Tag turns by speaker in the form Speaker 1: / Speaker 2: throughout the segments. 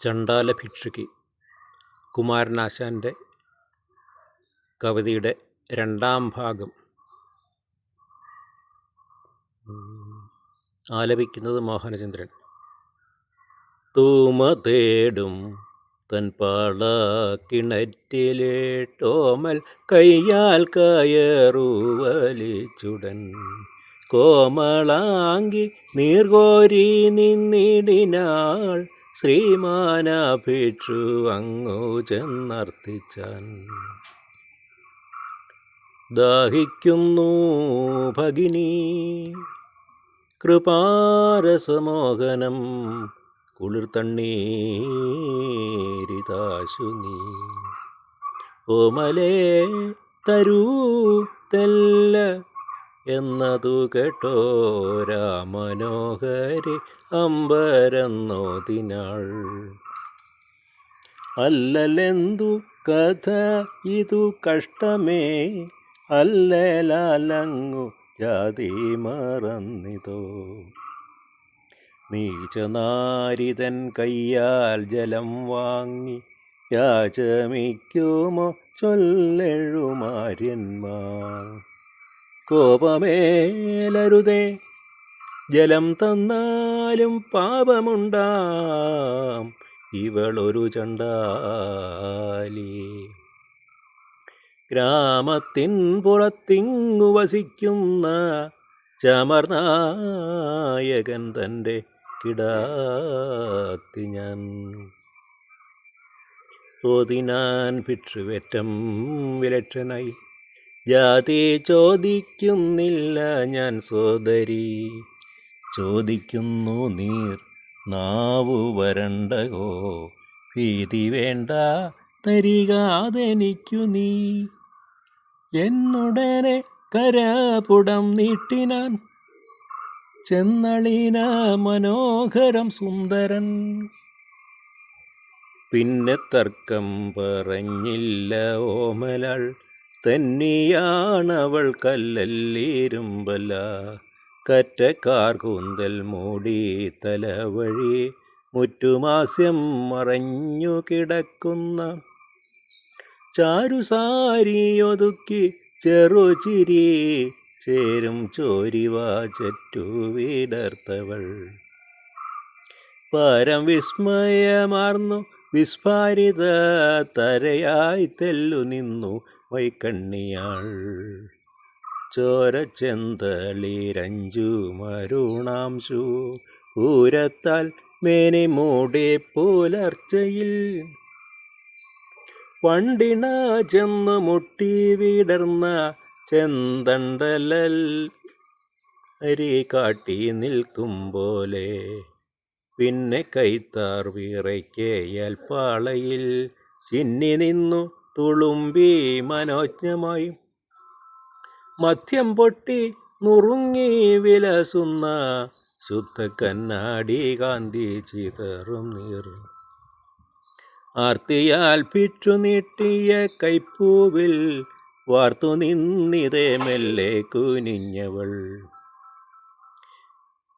Speaker 1: ചണ്ടാല ഭിക്ഷുക്ക്. കുമാരനാശാന്റെ കവിതയുടെ രണ്ടാം ഭാഗം. ആലപിക്കുന്നത് മോഹനചന്ദ്രൻ. തൂമ തേടും തൻ പാള കിണറ്റിലെ ടോമൽ കയ്യാൽ കയറുവലിച്ചുടൻ കോമളാങ്കി നീർകോരി നിന്നിടിനാൾ ശ്രീമാനാഭിക്ഷു അങ്ങോ ചെന്നർത്ഥിച്ചാൻ. ദാഹിക്കുന്നു ഭഗിനി കൃപാരസമോഹനം കുളിർത്തണ്ണീരിതാശു നീ. ഓമലേ തരൂ തെല്ല എന്നതു കേട്ടോ രാമനോഹരി അമ്പരന്നോതിനാൾ അല്ലലെന്തു കഥ ഇതു കഷ്ടമേ അല്ലലാലങ്ങു ജാതി മറന്നിതോ. നീചനാരിതൻ കയ്യാൽ ജലം വാങ്ങി യാചമിക്കുമോ ചൊല്ലെഴുമാര്യന്മാർ. കോപമേലരുതേ. ജലം തന്നാലും പാപമുണ്ടാം. ഇവളൊരു ചണ്ടാലി ഗ്രാമത്തിൻ പുറത്തിങ്ങു വസിക്കുന്ന ചമർനായകൻ തന്റെ കിടാത്തി ഞാൻ ഓതിനാൻ ഭിക്ഷുവേറ്റം വിലക്ഷനായി ജാതി ചോദിക്കുന്നില്ല ഞാൻ സോദരി. ചോദിക്കുന്നു നീർ നാവു വരണ്ടകോ? ഭീതി വേണ്ട തരികാതെനിക്കു നീ. എന്നുടനെ കരാപുടം നീട്ടിനാൻ ചെന്നളിന മനോഹരം സുന്ദരൻ. പിന്നെ തർക്കം പറഞ്ഞില്ല ഓമലാൾ. തന്നെയാണവൾ കല്ലല്ലേരുമ്പല. കറ്റക്കാർ കൂന്തൽ മൂടി തലവഴി മുറ്റുമാസ്യം മറഞ്ഞു കിടക്കുന്ന. ചാരുസാരിയൊതുക്കി ചെറുചിരി ചേരും ചോരിവ ചറ്റു വിടർത്തവൾ. പരം വിസ്മയമാർന്നു വിസ്ഫാരിത തരയായി തെല്ലു നിന്നു വൈക്കണ്ണിയാൾ ചോരച്ചെന്തളിരഞ്ചു മരുണാംശു. പൂരത്താൽ മേനി മൂടി പുലർച്ചയിൽ. വണ്ടിണ ചെന്ന് മുട്ടി വിടർന്ന ചെന്തണ്ടലൽ. അരി കാട്ടി നിൽക്കും പോലെ പിന്നെ കൈത്താർ വിറയ്ക്കേയൽ പാളയിൽ ചിന്നി നിന്നു തുളുമ്പി മനോജ്ഞമായി. മധ്യം പൊട്ടി നുറുങ്ങി വിലസുന്ന ശുദ്ധ കന്നാടി കാന്തി ചിതറും നീർ. ആർത്തിയാൽ പിറ്റു നീട്ടിയ കൈപ്പൂവിൽ വാർത്തു നിന്നിതേ മെല്ലെ കുനിഞ്ഞവൾ.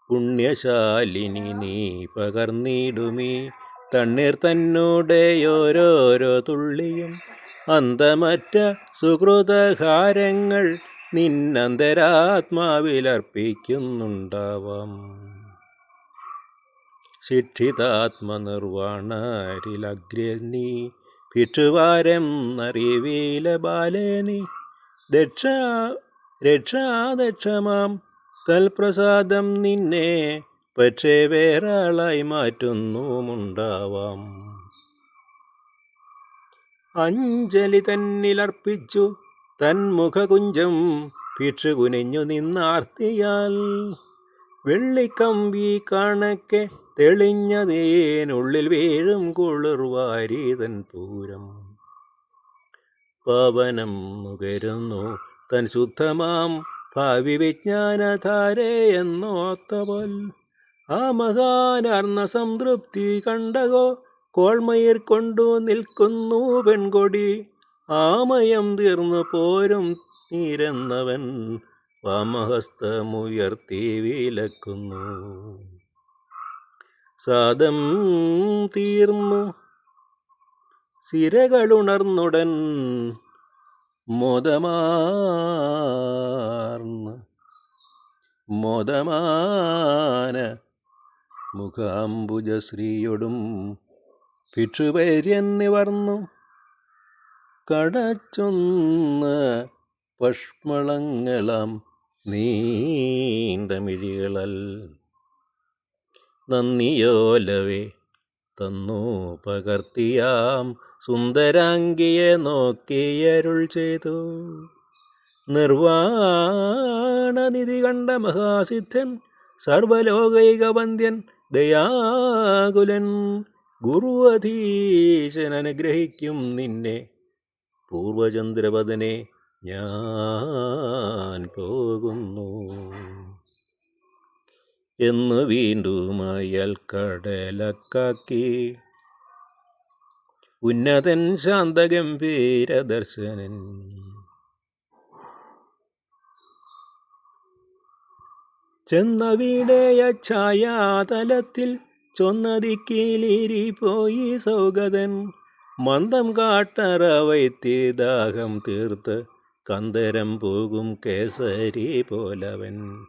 Speaker 1: പുണ്യശാലിനി നീ പകർന്നിടുമീ. തണ്ണീർ തന്നോടെ ഓരോരോ തുള്ളിയും അന്തമറ്റ സുഹൃതഹാരങ്ങൾ നിന്നന്തരാത്മാവിലർപ്പിക്കുന്നുണ്ടാവാം. ശിക്ഷിതാത്മനിർവാണരിലഗ്രനി ഭിക്ഷുവാരം അറിവീല ബാലേനി. ദക്ഷ രക്ഷാദക്ഷമാം തൽപ്രസാദം നിന്നെ പക്ഷേ വേറാളായി മാറ്റുന്നുമുണ്ടാവാം. അഞ്ജലി തന്നിലർപ്പിച്ചു തന്മുഖകുഞ്ചം ഭിക്ഷു കുനിഞ്ഞു നിന്നാർത്തിയാൽ. വെള്ളിക്കമ്പി കണക്കെ തെളിഞ്ഞതേനുള്ളിൽ വീഴും കുളിർവാരീതൻ പൂരം. പവനം നുകരുന്നു തൻ ശുദ്ധമാം ഭാവി വിജ്ഞാനധാരേ എന്നോത്തപോൽ ആ മഹാനർന്ന സംതൃപ്തി കണ്ടകോ കോൾമയിർ കൊണ്ടു നിൽക്കുന്നു പെൺകൊടി. ആമയം തീർന്നു പോരും നീരെന്നവൻ. വാമഹസ്തമുയർത്തി വിലക്കുന്നു. സാദം തീർന്നു. സിരകളുണർന്നുടൻ മോദമാർന്ന്. മോദമാന മുഖാംബുജശ്രീയൊടും ഭിക്ഷുപര്യൻ നിവർന്നു കടച്ചൊന്ന് പഷ്മളങ്ങളം നീണ്ട മിഴികളൽ നന്ദിയോലവേ തന്നു പകർത്തിയാം സുന്ദരാംഗിയെ നോക്കിയരുൾ ചെയ്തു. നിർവാണനിധി കണ്ട മഹാസിദ്ധൻ സർവലോകൈകവന്ദ്യൻ ദയാകുലൻ ഗുരുവധീശൻ അനുഗ്രഹിക്കും നിന്നെ. പൂർവചന്ദ്രപദനെ ഞാൻ പോകുന്നു. എന്ന് വീണ്ടും അയൽ കടലക്കാക്കി. ഉന്നതൻ ശാന്തഗംഭീര ദർശനൻ. ചെന്നവിടെയ ഛായാതലത്തിൽ ചൊന്നതിക്കീലിരി പോയി സൗഗതൻ. മന്ദം കാട്ടറ വൈത്തി ദാഹം തീർത്ത് കന്തരം പോകും കേസരി പോലവൻ.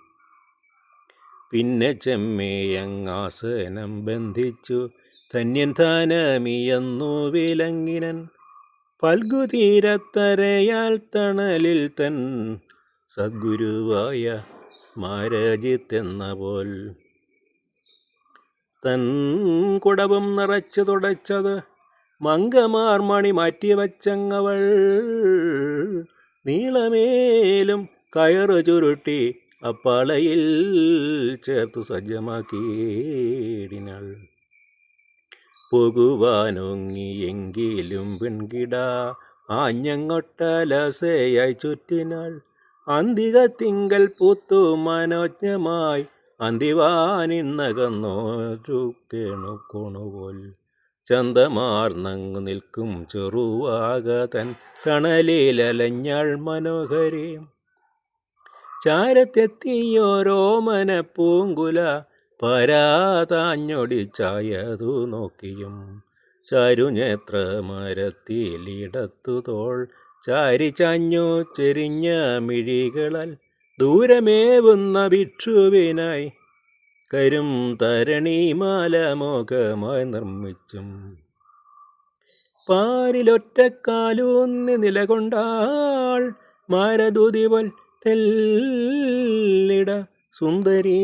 Speaker 1: പിന്നെ ചെമ്മേയങ്ങാസനം ബന്ധിച്ചു ധന്യൻ ധാനമിയെന്നു വിലങ്ങിനൻ. പൽഗുതീരത്തരയാൽ തണലിൽ തൻ സദ്ഗുരുവായ മാരാജിത്തെന്ന പോൽ തൻ കുടവും നിറച്ചു തുടച്ചത് മങ്കമാർ മണി മാറ്റിവച്ചങ്ങവൾ നീളമേലും കയറു ചുരുട്ടി അപ്പാളയിൽ ചേർത്തു സജ്ജമാക്കിയിടിനാൾ പോകുവാനൊങ്ങിയെങ്കിലും പെൺകിട ആഞ്ഞങ്ങൊട്ടലസയായി ചുറ്റിനാൾ. അന്തിക തിങ്കൽ പൂത്തു മനോജ്ഞമായി അന്തിവാനിന്നകന്നോരു കേണുകോണുപോൽ ചന്തമാർന്നങ്ങ് നിൽക്കും ചെറുവാകതൻ തണലിലലഞ്ഞാൾ മനോഹരി. ചാരത്തെത്തിയോരോമന പൂങ്കുല പരാതാഞ്ഞൊടിച്ചായതു നോക്കിയും. ചാരുനേത്ര മരത്തിലിടത്തു തോൾ ചാരി ചാഞ്ഞു ചെരിഞ്ഞ മിഴികളാൽ ദൂരമേവുന്ന ഭിക്ഷുവിനായി കരും തരണീമാലമോകമായി നിർമ്മിച്ചും. പാരിലൊറ്റക്കാലൂന്നി നിലകൊണ്ടാൾ മാരദൂതിവൽ തെല്ലിട സുന്ദരീ.